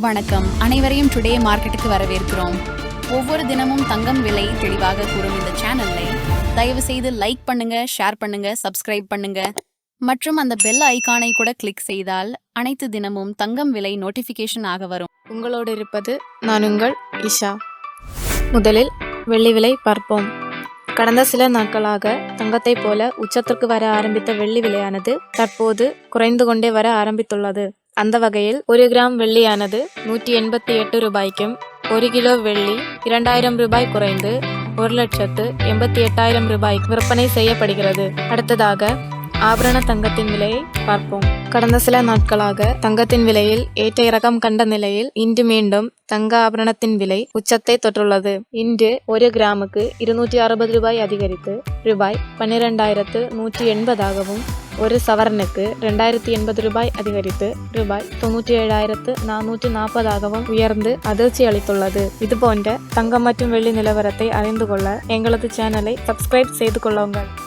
வணக்கம். அனைவரையும் டுடே மார்க்கெட்டுக்கு வரவேற்கிறோம். ஒவ்வொரு தினமும் தங்கம் விலை தெளிவாக கூறும் இந்த சேனலை தயவு செய்து லைக் பண்ணுங்க ஷேர் பண்ணுங்க சப்ஸ்கிரைப் பண்ணுங்க. மற்றும் அந்த பெல் ஐகானை கூட கிளிக் செய்தால் அனைத்து தினமும் தங்கம் விலை நோட்டிபிகேஷன் ஆக வரும். உங்களோடு இருப்பது நான் உங்கள் இஷா. முதலில் வெள்ளி விலை பார்ப்போம். கடந்த சில நாட்களாக தங்கத்தைப் போல உச்சத்திற்கு வர ஆரம்பித்த வெள்ளி விலையானது தற்போது குறைந்து கொண்டே வர ஆரம்பித்துள்ளது. அந்த வகையில் ஒரு கிராம் வெள்ளியானது நூற்றி எண்பத்தி எட்டு ரூபாய்க்கும் ஒரு கிலோ வெள்ளி இரண்டாயிரம் ரூபாய் குறைந்து ஒரு லட்சத்து எண்பத்தி எட்டாயிரம் ரூபாய்க்கு விற்பனை செய்யப்படுகிறது. அடுத்ததாக ஆபரண தங்கத்தின் விலையை பார்ப்போம். கடந்த சில நாட்களாக தங்கத்தின் விலையில் ஏற்ற இறக்கம் கண்ட நிலையில் இன்று மீண்டும் தங்க ஆபரணத்தின் விலை உச்சத்தை தொற்றுள்ளது. இன்று ஒரு கிராமுக்கு இருநூற்றி அறுபது ரூபாய் அதிகரித்து ரூபாய் பன்னிரெண்டாயிரத்து நூற்றி எண்பதாகவும் ஒரு சவரனுக்கு ரெண்டாயிரத்தி எண்பது ரூபாய் அதிகரித்து ரூபாய் தொண்ணூற்றி ஏழாயிரத்து நானூற்றி நாற்பதாகவும் உயர்ந்து அதிர்ச்சி அளித்துள்ளது. இது தங்கம் மற்றும் வெள்ளி நிலவரத்தை அறிந்து கொள்ள எங்களது சேனலை சப்ஸ்கிரைப் செய்து கொள்ளுங்கள்.